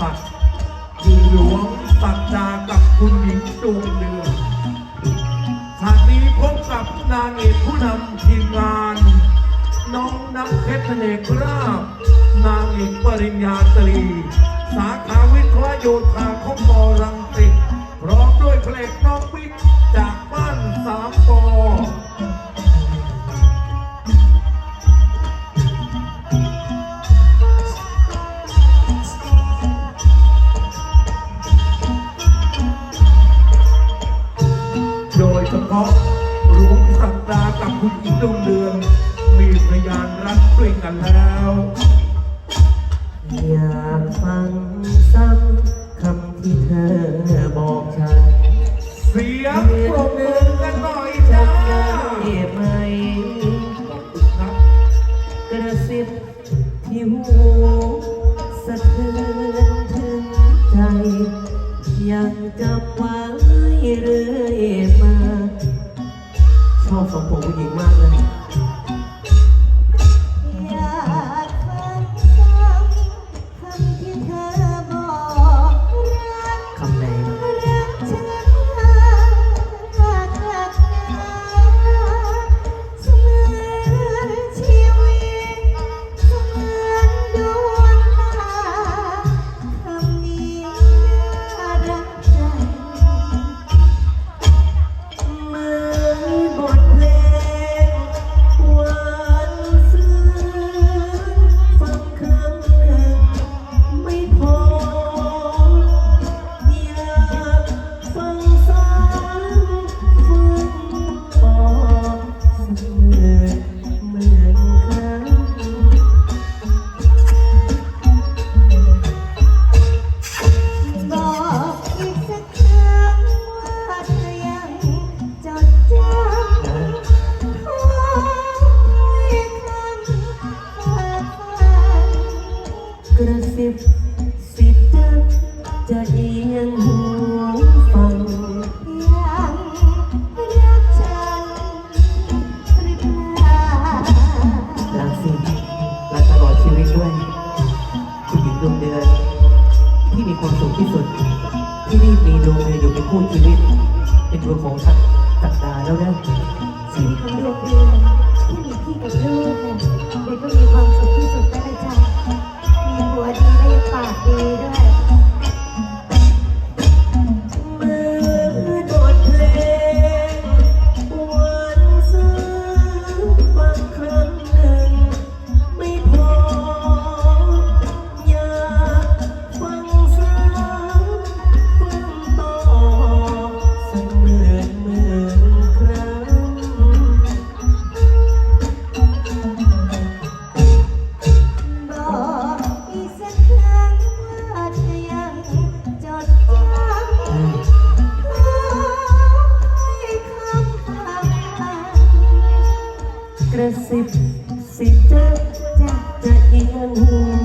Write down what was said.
ษัตริย์คือหลวงศักดากับคุณหญิงดวงเดือนฉากนี้พบกับนางเอกผู้นำทีมงาน น้องน้ำเพชรเนกราบ นางเอกปริญญาตรี สาขาวิทยาโยธาของมอรังสิตพร้อมด้วยเพลงน้องบิ๊กจากบ้านสามปอ คุณหญิงดวงเดือนมีพยานรักด้วยกันแล้วอยากฟังซ้ำคำที่เธอ อบสองผมผู้หญิงมากเลยอย กระซิบสิจะจะเอียงหูฟัง ยังรักฉันหรือเปล่ารักสิรักตลอดชีวิตด้วยคุณหญิงดวงเดือนที่มีความสุขที่สุด ที่นี่มีดวงเดือนอยู่เป็นคู่ชีวิต เป็นดวงของสัตว์สัตดาแล้วนะชีวิตของดวงเดือนที่มีพี่กับลูกเนี่ยเด็กก็มีความสุข สิบสิจะจะจะเอียงหู